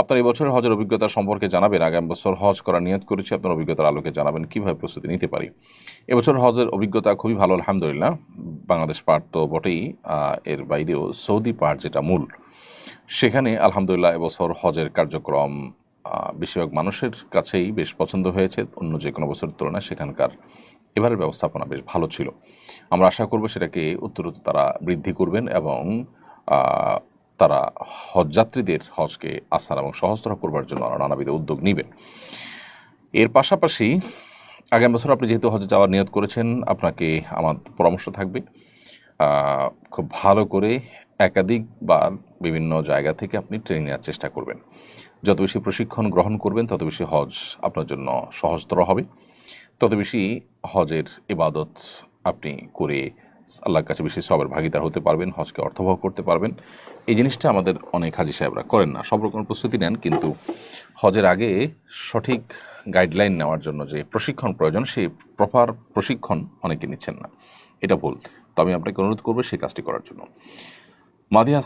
আপনার এই বছরের হজের অভিজ্ঞতা সম্পর্কে জানাবেন, আগামী বছর হজ করার নিয়ত করেছি, আপনার অভিজ্ঞতার আলোকে জানাবেন কীভাবে প্রস্তুতি নিতে পারি। এবছর হজের অভিজ্ঞতা খুবই ভালো, আলহামদুলিল্লাহ। বাংলাদেশ পার্ট তো বটেই এর বাইরেও সৌদি পার্ট যেটা মূল। সেখানে আলহামদুলিল্লাহ এবছর হজের কার্যক্রম বেশিরভাগ মানুষের কাছেই বেশ পছন্দ হয়েছে, অন্য যে কোনো বছরের তুলনায় সেখানকার এবারের ব্যবস্থাপনা বেশ ভালো ছিল। আমরা আশা করব সেটাকে উত্তরোত্তর তারা বৃদ্ধি করবেন এবং তারা হজযাত্রীদের হজকে আসার এবং সহজতর করবার জন্য নানাবিধ উদ্যোগ নেবেন এর পাশাপাশি আগামী বছর আপনি যেহেতু হজে যাওয়ার নিয়ত করেছেন, আপনাকে আমার পরামর্শ থাকবে খুব ভালো করে একাধিকবার বিভিন্ন জায়গা থেকে আপনি ট্রেনিং নেওয়ার চেষ্টা করবেন। যত বেশি প্রশিক্ষণ গ্রহণ করবেন, তত বেশি হজ আপনার জন্য সহজতর হবে। তত বেশি হজের ইবাদত আপনি করে আল্লাহর কাছে বেশি সবের ভাগিদার হতে পারবেন, হজকে অর্থবহ করতে পারবেন। এই জিনিসটা আমাদের অনেক হাজি সাহেবরা করেন না। সব রকম প্রস্তুতি নেন, কিন্তু হজের আগে সঠিক গাইডলাইন নেওয়ার জন্য যে প্রশিক্ষণ প্রয়োজন, সেই প্রপার প্রশিক্ষণ অনেকে নিচ্ছেন না। এটা ভুল। তো আমি আপনাকে অনুরোধ করব সেই কাজটি করার জন্য। মাদিয়া